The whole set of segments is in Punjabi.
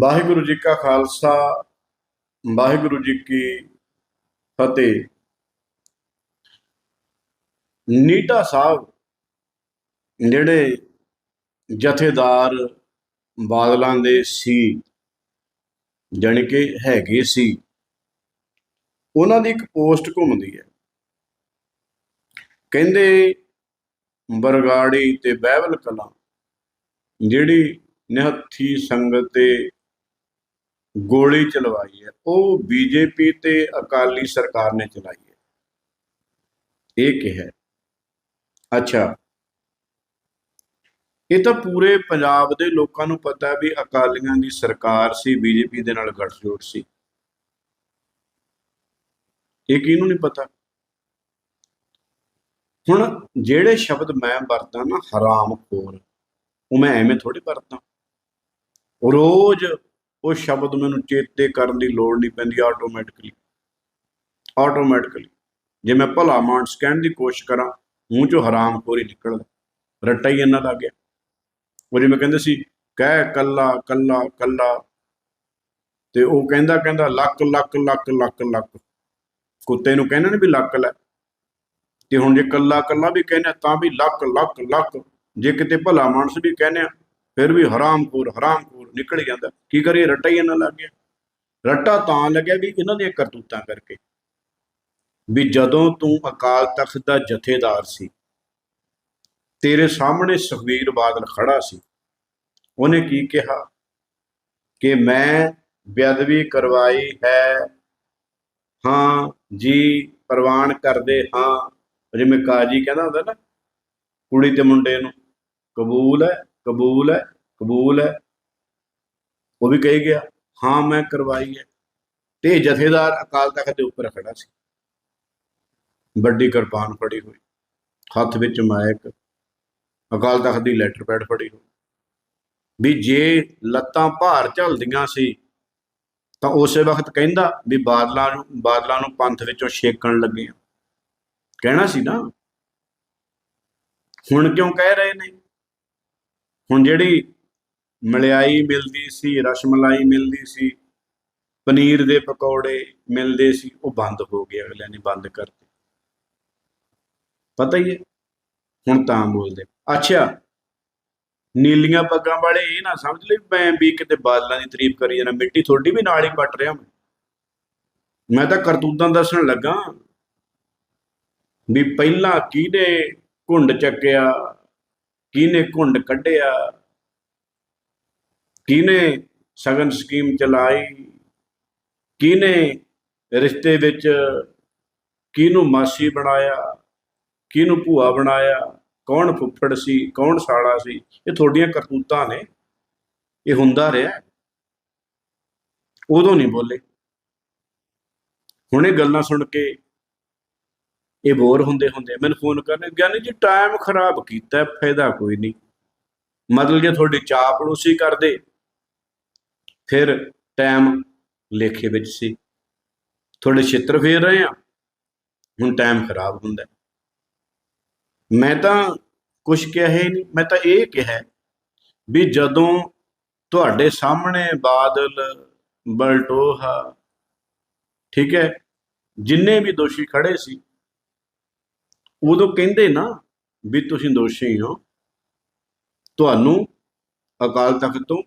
ਵਾਹਿਗੁਰੂ ਜੀ ਕਾ ਖਾਲਸਾ, ਵਾਹਿਗੁਰੂ ਜੀ ਕੀ ਫਤਿਹ। ਨੀਟਾ ਸਾਹਿਬ ਜਿਹੜੇ ਜਥੇਦਾਰ ਬਾਦਲਾਂ ਦੇ ਸੀ, ਜਾਣੀ ਕਿ ਹੈਗੇ ਸੀ, ਉਹਨਾਂ ਦੀ ਇੱਕ ਪੋਸਟ ਘੁੰਮਦੀ ਹੈ। ਕਹਿੰਦੇ, ਬਰਗਾੜੀ ਤੇ ਬਹਿਬਲ ਕਲਾਂ, ਜਿਹੜੀ ਨਿਹੱਥੀ ਸੰਗਤ ਤੇ ਗੋਲੀ ਚਲਵਾਈ ਹੈ। ਉਹ ਬੀਜੇਪੀ ਤੇ ਅਕਾਲੀ ਸਰਕਾਰ ਨੇ ਚਲਾਈ ਹੈ। ਇਹ ਕਿਹਾ ਅੱਛਾ। ਇਹ ਤਾਂ ਪੂਰੇ ਪੰਜਾਬ ਦੇ ਲੋਕਾਂ ਨੂੰ ਪਤਾ ਵੀ ਅਕਾਲੀਆਂ ਦੀ ਸਰਕਾਰ ਸੀ, ਬੀਜੇਪੀ ਦੇ ਨਾਲ ਗੱਠਜੋੜ ਸੀ। ਇਹ ਕਿਹਨੂੰ ਨਹੀਂ ਪਤਾ? ਹੁਣ ਜਿਹੜੇ ਸ਼ਬਦ ਮੈਂ ਵਰਤਾਂ ਨਾ ਹਰਾਮ ਹਰਾਮਖੋਰ, ਉਹ ਮੈਂ ਐਵੇਂ ਥੋੜੀ ਵਰਤਾਂ। ਰੋਜ਼ ਉਹ ਸ਼ਬਦ ਮੈਨੂੰ ਚੇਤੇ ਕਰਨ ਦੀ ਲੋੜ ਨਹੀਂ ਪੈਂਦੀ ਆਟੋਮੈਟਿਕਲੀ ਆਟੋਮੈਟਿਕਲੀ ਜੇ ਮੈਂ ਭਲਾ ਮਾਨਸ ਕਹਿਣ ਦੀ ਕੋਸ਼ਿਸ਼ ਕਰਾਂ, ਮੂੰਹ ਚੋਂ ਹਰਾਮਖੋਰੀ ਨਿਕਲਦਾ। ਰੱਟਾ ਹੀ ਇਹਨਾਂ ਲੱਗ ਗਿਆ। ਉਹ ਜਿਵੇਂ ਕਹਿੰਦੇ ਸੀ, ਕਹਿ ਕੱਲਾ ਕੱਲਾ ਕੱਲਾ। ਤੇ ਉਹ ਕਹਿੰਦਾ ਕਹਿੰਦਾ, ਲੱਕ ਲੱਕ ਲੱਕ ਲੱਕ ਲੱਕ। ਕੁੱਤੇ ਨੂੰ ਕਹਿੰਦੇ ਨੇ ਵੀ ਲੱਕ ਲੈ। ਤੇ ਹੁਣ ਜੇ ਕੱਲਾ ਕੱਲਾ ਵੀ ਕਹਿੰਦੇ ਆ, ਤਾਂ ਵੀ ਲੱਕ ਲੱਕ ਲੱਕ। ਜੇ ਕਿਤੇ ਭਲਾ ਮਾਨਸ ਵੀ ਕਹਿੰਦੇ ਆ ਫਿਰ ਵੀ ਹਰਾਮਪੂਰ ਹਰਾਮਪੂਰ ਨਿਕਲ ਜਾਂਦਾ। ਕੀ ਕਰੀਏ? ਰੱਟਾ ਹੀ ਇਹਨਾਂ ਲੱਗ ਗਿਆ ਰੱਟਾ ਤਾਂ ਲੱਗਿਆ ਵੀ ਇਹਨਾਂ ਦੀਆਂ ਕਰਤੂਤਾਂ ਕਰਕੇ। ਵੀ ਜਦੋਂ ਤੂੰ ਅਕਾਲ ਤਖਤ ਦਾ ਜਥੇਦਾਰ ਸੀ, ਤੇਰੇ ਸਾਹਮਣੇ ਸੁਖਬੀਰ ਬਾਦਲ ਖੜਾ ਸੀ, ਉਹਨੇ ਕੀ ਕਿਹਾ? ਕਿ ਮੈਂ ਬੇਅਦਬੀ ਕਰਵਾਈ ਹੈ। ਹਾਂ ਜੀ, ਪ੍ਰਵਾਨ ਕਰਦੇ ਹਾਂ। ਜਿਵੇਂ ਕਾਜੀ ਕਹਿੰਦਾ ਹੁੰਦਾ ਨਾ, ਕੁੜੀ ਤੇ ਮੁੰਡੇ ਨੂੰ। ਕਬੂਲ ਹੈ। ਕਬੂਲ ਹੈ ਕਬੂਲ ਹੈ। ਉਹ ਵੀ ਕਹੀ ਗਿਆ, ਹਾਂ, ਮੈਂ ਕਰਵਾਈ ਹੈ। ਤੇ ਜਥੇਦਾਰ ਅਕਾਲ ਤਖਤ ਦੇ ਉੱਪਰ ਖੜਾ ਸੀ। ਵੱਡੀ ਕਿਰਪਾਨ ਫੜੀ ਹੋਈ। ਹੱਥ ਵਿੱਚ ਮਾਇਕ ਅਕਾਲ ਤਖਤ ਦੀ ਲੈਟਰ ਪੈਡ ਫੜੀ ਹੋਈ। ਵੀ ਜੇ ਲੱਤਾਂ ਭਾਰ ਝੱਲਦੀਆਂ ਸੀ, ਤਾਂ ਉਸੇ ਵਕਤ ਕਹਿੰਦਾ ਵੀ ਬਾਦਲਾਂ ਨੂੰ ਬਾਦਲਾਂ ਨੂੰ ਪੰਥ ਵਿੱਚੋਂ ਛੇਕਣ ਲੱਗੇ ਆ ਕਹਿਣਾ ਸੀ ਨਾ। ਹੁਣ ਕਿਉਂ ਕਹਿ ਰਹੇ ਨੇ? ਹੁਣ ਜਿਹੜੀ ਮਲਾਈ ਮਿਲਦੀ ਸੀ, ਰਸਮਲਾਈ ਮਿਲਦੀ ਸੀ, ਪਨੀਰ ਦੇ ਪਕੌੜੇ ਮਿਲਦੇ ਸੀ, ਉਹ ਬੰਦ ਹੋ ਗਏ, ਅਗਲਿਆਂ ਨੇ ਬੰਦ ਕਰਤੇ। ਪਤਾ ਹੀ ਹੈ, ਹੁਣ ਤਾਂ ਬੋਲਦੇ ਅੱਛਾ, ਨੀਲੀਆਂ ਪੱਗਾਂ ਵਾਲੇ ਇਹ ਨਾ ਸਮਝ ਲਈ ਮੈਂ ਵੀ ਕਿਤੇ ਬਾਦਲਾਂ ਦੀ ਤਾਰੀਫ ਕਰੀ ਜਾਣਾ, ਮਿੱਟੀ ਤੁਹਾਡੀ ਵੀ ਨਾਲ ਹੀ ਪੱਟ ਰਿਹਾ ਮੈਂ। ਮੈਂ ਤਾਂ ਕਰਤੂਤਾਂ ਦੱਸਣ ਲੱਗਾ ਵੀ ਪਹਿਲਾਂ ਕਿਹਨੇ ਘੁੰਡ ਚੱਕਿਆ ਕਿਹਨੇ ਘੁੰਡ ਕੱਢਿਆ? ਕਿਹਨੇ ਸਗਨ ਸਕੀਮ ਚਲਾਈ? ਕਿਹਨੇ ਰਿਸ਼ਤੇ ਵਿੱਚ ਕਿਹਨੂੰ ਮਾਸੀ ਬਣਾਇਆ? ਕਿਹਨੂੰ ਭੂਆ ਬਣਾਇਆ? ਕੌਣ ਫੁੱਫੜ ਸੀ? ਕੌਣ ਸਾਲਾ ਸੀ? ਇਹ ਤੁਹਾਡੀਆਂ ਕਰਤੂਤਾਂ ਨੇ। ਇਹ ਹੁੰਦਾ ਰਿਹਾ। ਉਦੋਂ ਨਹੀਂ ਬੋਲੇ। ਹੁਣ ਇਹ ਗੱਲਾਂ ਸੁਣ ਕੇ ਇਹ ਬੋਰ ਹੁੰਦੇ ਹੁੰਦੇ ਮੈਨੂੰ ਫੋਨ ਕਰਨੇ ਗਿਆਨੀ ਜੀ ਟਾਈਮ ਖਰਾਬ ਕੀਤਾ, ਫਾਇਦਾ ਕੋਈ ਨਹੀਂ। ਮਤਲਬ ਜੇ ਤੁਹਾਡੀ ਚਾਪਲੂਸੀ ਕਰਦੇ, ਫਿਰ ਟਾਈਮ ਲੇਖੇ ਵਿੱਚ ਸੀ। ਤੁਹਾਡੇ ਛਿੱਤਰ ਫੇਰ ਰਹੇ ਆ, ਹੁਣ ਟਾਈਮ ਖਰਾਬ ਹੁੰਦਾ ਮੈਂ ਤਾਂ ਕੁਝ ਕਿਹਾ ਹੀ ਨਹੀਂ, ਮੈਂ ਤਾਂ ਇਹ ਕਿਹਾ ਵੀ ਜਦੋਂ ਤੁਹਾਡੇ ਸਾਹਮਣੇ ਬਾਦਲ, ਬਲਟੋਹਾ, ਠੀਕ ਹੈ, ਜਿੰਨੇ ਵੀ ਦੋਸ਼ੀ ਖੜੇ ਸੀ ਉਦੋਂ ਕਹਿੰਦੇ ਨਾ ਵੀ ਤੁਸੀਂ ਦੋਸ਼ੀ ਹੋ। ਤੁਹਾਨੂੰ ਅਕਾਲ ਤਖਤ ਤੋਂ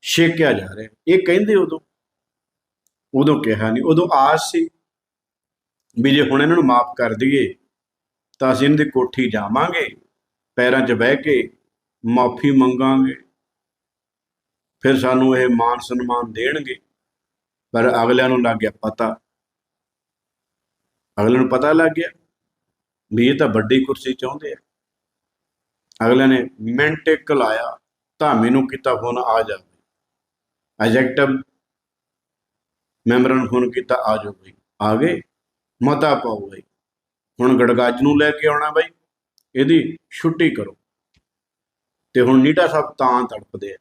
ਛੇਕਿਆ ਜਾ ਰਿਹਾ। ਇਹ ਕਹਿੰਦੇ ਉਦੋਂ। ਉਦੋਂ ਕਿਹਾ ਨਹੀਂ ਉਦੋਂ ਆਸ ਸੀ ਵੀ ਜੇ ਹੁਣ ਇਹਨਾਂ ਨੂੰ ਮਾਫ ਕਰ ਦਈਏ, ਤਾਂ ਅਸੀਂ ਇਹਨਾਂ ਦੀ ਕੋਠੀ ਜਾਵਾਂਗੇ, ਪੈਰਾਂ 'ਚ ਬਹਿ ਕੇ ਮਾਫੀ ਮੰਗਾਂਗੇ। ਫਿਰ ਸਾਨੂੰ ਇਹ ਮਾਨ ਸਨਮਾਨ ਦੇਣਗੇ। ਪਰ ਅਗਲਿਆਂ ਨੂੰ ਲੱਗ ਗਿਆ ਪਤਾ। ਅਗਲਿਆਂ ਨੂੰ ਪਤਾ ਲੱਗ ਗਿਆ। ਵੀ ਇਹ ਤਾਂ ਵੱਡੀ ਕੁਰਸੀ ਚਾਹੁੰਦੇ ਆ। ਅਗਲੇ ਨੇ ਮਿੰਟ ਇੱਕ ਲਾਇਆ, ਤਾਂ ਮੈਨੂੰ ਕੀਤਾ ਫੋਨ ਆ ਜਾ। ਐਜੈਕਟਿਵ ਮੈਂਬਰਾਂ ਨੂੰ ਫੋਨ ਕੀਤਾ, ਆ ਜਾਓ ਬਈ। ਆ ਗਏ, ਮਤਾ ਪਾਓ ਬਈ। ਹੁਣ ਗੜਗਾਜ ਨੂੰ ਲੈ ਕੇ ਆਉਣਾ ਬਈ। ਇਹਦੀ ਛੁੱਟੀ ਕਰੋ। ਤੇ ਹੁਣ ਨੀਟਾ ਸਾਹਿਬ ਤਾਂ ਤੜਪਦੇ ਆ।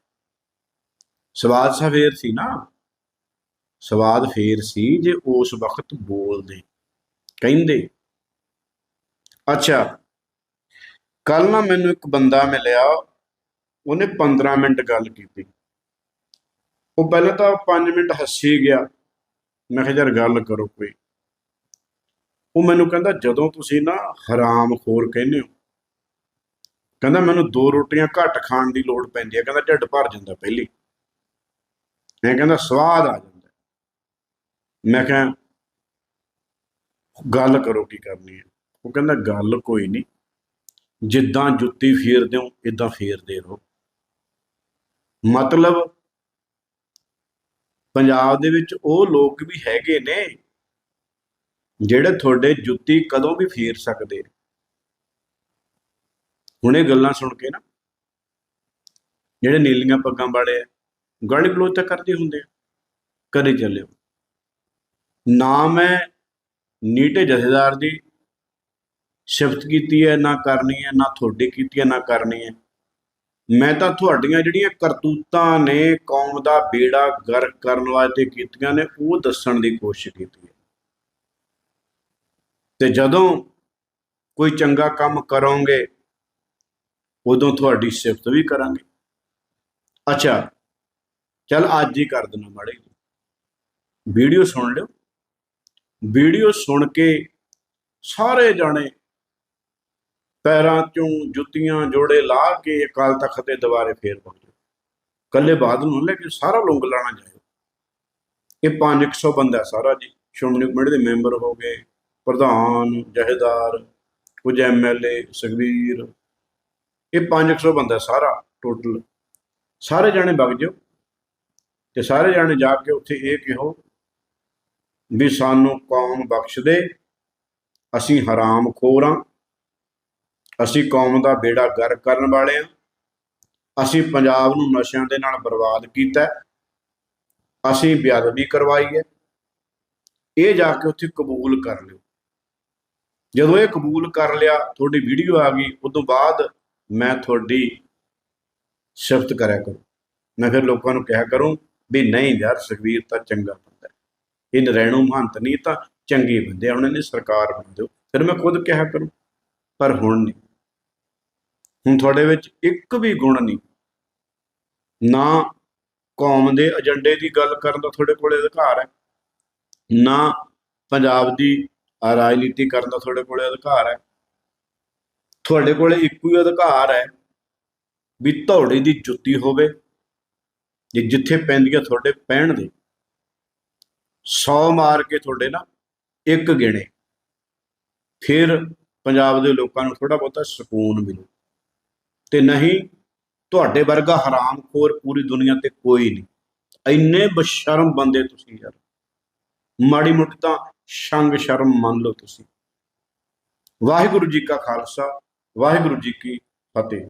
ਸਵਾਦ ਸਫੇਰ ਸੀ ਨਾ। ਸਵਾਦ ਫੇਰ ਸੀ ਜੇ ਉਸ ਵਕਤ ਬੋਲਦੇ। ਕਹਿੰਦੇ ਅੱਛਾ। ਕੱਲ ਨਾ ਮੈਨੂੰ ਇੱਕ ਬੰਦਾ ਮਿਲਿਆ, ਉਹਨੇ 15 ਮਿੰਟ ਗੱਲ ਕੀਤੀ। ਉਹ ਪਹਿਲਾਂ ਤਾਂ 5 ਮਿੰਟ ਹੱਸੀ ਗਿਆ। ਮੈਂ ਕਿਹਾ, ਯਾਰ, ਗੱਲ ਕਰੋ ਕੋਈ। ਉਹ ਮੈਨੂੰ ਕਹਿੰਦਾ, ਜਦੋਂ ਤੁਸੀਂ ਨਾ ਹਰਾਮ ਖੋਰ ਕਹਿੰਦੇ ਹੋ, ਕਹਿੰਦਾ, ਮੈਨੂੰ ਦੋ ਰੋਟੀਆਂ ਘੱਟ ਖਾਣ ਦੀ ਲੋੜ ਪੈਂਦੀ ਹੈ। ਕਹਿੰਦਾ, ਢਿੱਡ ਭਰ ਜਾਂਦਾ ਪਹਿਲੀ। ਐ ਕਹਿੰਦਾ, ਸਵਾਦ ਆ ਜਾਂਦਾ। ਮੈਂ ਕਿਹਾ, ਗੱਲ ਕਰੋ ਕੀ ਕਰਨੀ ਹੈ? ਉਹ ਕਹਿੰਦਾ, ਗੱਲ ਕੋਈ ਨਹੀਂ। ਜਿੱਦਾਂ ਜੁੱਤੀ ਫੇਰਦੇ ਹੋ ਇਦਾਂ ਫੇਰਦੇ ਰਹੋ। ਮਤਲਬ ਪੰਜਾਬ ਦੇ ਵਿੱਚ ਉਹ ਲੋਕ ਵੀ ਹੈਗੇ ਨੇ ਜਿਹੜੇ ਤੁਹਾਡੇ ਜੁੱਤੀ ਕਦੋਂ ਵੀ ਫੇਰ ਸਕਦੇ ਹੁਣ ਇਹ ਗੱਲਾਂ ਸੁਣ ਕੇ ਨਾ, ਜਿਹੜੇ ਨੀਲੀਆਂ ਪੱਗਾਂ ਵਾਲੇ ਆ ਗਾਲੀ ਗਲੋਚ ਤਾਂ ਕਰਦੇ ਹੁੰਦੇ ਆ, ਕਦੇ ਚੱਲਿਓ। ਨਾ ਮੈਂ ਨੀਟੇ ਜਥੇਦਾਰ ਦੀ ਸਿਫਤ ਕੀਤੀ ਹੈ, ਨਾ ਕਰਨੀ ਹੈ, ਨਾ ਤੁਹਾਡੀ ਕੀਤੀ ਹੈ, ਨਾ ਕਰਨੀ ਹੈ। ਮੈਂ ਤਾਂ ਤੁਹਾਡੀਆਂ ਜਿਹੜੀਆਂ ਕਰਤੂਤਾਂ ਨੇ, ਕੌਮ ਦਾ ਬੇੜਾ ਗਰਕ ਕਰਨ ਵਾਸਤੇ ਕੀਤੀਆਂ ਨੇ, ਉਹ ਦੱਸਣ ਦੀ ਕੋਸ਼ਿਸ਼ ਕੀਤੀ ਹੈ। ਤੇ ਜਦੋਂ ਕੋਈ ਚੰਗਾ ਕੰਮ ਕਰੋਗੇ, ਉਦੋਂ ਤੁਹਾਡੀ ਸਿਫਤ ਵੀ ਕਰਾਂਗੇ। ਅੱਛਾ, ਚਲ ਅੱਜ ਹੀ ਕਰ ਦਿੰਦਾ ਮਾੜੀ ਵੀਡੀਓ ਸੁਣ ਲਿਓ। ਵੀਡੀਓ ਸੁਣ ਕੇ ਸਾਰੇ ਜਾਣੇ ਪੈਰਾਂ ਚੋਂ ਜੁੱਤੀਆਂ ਜੋੜੇ ਲਾ ਕੇ ਅਕਾਲ ਤਖਤ ਤੇ ਦੁਬਾਰੇ ਫੇਰ ਪਹੁੰਚੋ ਕੱਲੇ ਬਾਦਲ ਨੂੰ ਲੈ ਕੇ ਸਾਰਾ ਲੋਕ ਲਾਣਾ ਜਾਇਓ ਇਹ 500 ਬੰਦਾ ਸਾਰਾ ਜੀ। ਸ਼੍ਰੋਮਣੀ ਕਮੇਟੀ ਦੇ ਮੈਂਬਰ ਹੋ ਗਏ, ਪ੍ਰਧਾਨ, ਜਹੇਦਾਰ, ਕੁਝ ਐਮਐਲਏ ਸੁਖਬੀਰ। ਇਹ 500 ਬੰਦਾ ਸਾਰਾ ਟੋਟਲ ਸਾਰੇ ਜਾਣੇ ਵਗ ਜਾਓ ਤੇ ਸਾਰੇ ਜਾਣੇ ਜਾ ਕੇ ਉੱਥੇ ਇਹ ਕਿਹੋ ਵੀ ਸਾਨੂੰ ਕੌਮ ਬਖਸ਼ ਦੇ ਅਸੀਂ ਹਰਾਮ ਖੋਰਾਂ ਅਸੀਂ ਕੌਮ ਦਾ ਬੇੜਾ ਗਰ ਕਰਨ ਵਾਲੇ ਹਾਂ। ਅਸੀਂ ਪੰਜਾਬ ਨੂੰ ਨਸ਼ਿਆਂ ਦੇ ਨਾਲ ਬਰਬਾਦ ਕੀਤਾ ਅਸੀਂ ਬੇਅਦਬੀ ਕਰਵਾਈ ਹੈ। ਇਹ ਜਾ ਕੇ ਉੱਥੇ ਕਬੂਲ ਕਰ ਲਿਓ। ਜਦੋਂ ਇਹ ਕਬੂਲ ਕਰ ਲਿਆ, ਤੁਹਾਡੀ ਵੀਡੀਓ ਆ ਗਈ ਉਦੋਂ ਬਾਅਦ ਮੈਂ ਤੁਹਾਡੀ ਸਿਫਤ ਕਰਿਆ ਕਰੂੰ। ਮੈਂ ਫਿਰ ਲੋਕਾਂ ਨੂੰ ਕਿਹਾ ਕਰੂੰ ਵੀ ਨਹੀਂ ਯਾਰ ਸੁਖਵੀਰ ਤਾਂ ਚੰਗਾ ਬੰਦਾ ਇਹ ਨਰੈਣੂ ਮਹੰਤ ਨਹੀਂ ਤਾਂ ਚੰਗੇ ਬੰਦੇ ਆ, ਉਹਨਾਂ ਨੇ ਸਰਕਾਰ ਬਣਾ ਦਿਓ। ਫਿਰ ਮੈਂ ਖੁਦ ਕਿਹਾ ਕਰੂੰ, ਪਰ ਹੁਣ ਨਹੀਂ। ਹੁਣ ਤੁਹਾਡੇ ਵਿੱਚ ਇੱਕ ਵੀ ਗੁਣ ਨਹੀਂ। ਨਾ ਕੌਮ ਦੇ ਏਜੰਡੇ ਦੀ ਗੱਲ ਕਰਨ ਦਾ ਤੁਹਾਡੇ ਕੋਲ ਅਧਿਕਾਰ ਹੈ। ਨਾ ਪੰਜਾਬ ਦੀ ਰਾਜਨੀਤੀ ਕਰਨ ਦਾ ਤੁਹਾਡੇ ਕੋਲ ਅਧਿਕਾਰ ਹੈ। ਤੁਹਾਡੇ ਕੋਲ ਇੱਕੋ ਹੀ ਅਧਿਕਾਰ ਹੈ ਵੀ ਧੌੜੇ ਦੀ ਜੁੱਤੀ ਹੋਵੇ, ਜੇ ਜਿੱਥੇ ਪੈਂਦੀ ਹੈ ਤੁਹਾਡੇ ਪੈਣ ਦੇ। 100 ਮਾਰ ਕੇ ਤੁਹਾਡੇ ਨਾ ਇੱਕ ਗਿਣੇ। ਫਿਰ ਪੰਜਾਬ ਦੇ ਲੋਕਾਂ ਨੂੰ ਥੋੜਾ ਬਹੁਤਾ ਸਕੂਨ ਮਿਲੂ। ਤੇ ਨਹੀਂ, ਤੁਹਾਡੇ ਵਰਗਾ ਹਰਾਮਖੋਰ ਪੂਰੀ ਦੁਨੀਆ ਤੇ ਕੋਈ ਨਹੀਂ। ਇੰਨੇ ਬਸ਼ਰਮ ਬੰਦੇ ਤੁਸੀਂ ਯਾਰ। ਮਾੜੀ ਮੋਟੀ ਤਾਂ ਸ਼ੰਗ ਸ਼ਰਮ ਮੰਨ ਲਓ ਤੁਸੀਂ। ਵਾਹਿਗੁਰੂ ਜੀ ਕਾ ਖਾਲਸਾ, ਵਾਹਿਗੁਰੂ ਜੀ ਕੀ ਫਤਿਹ।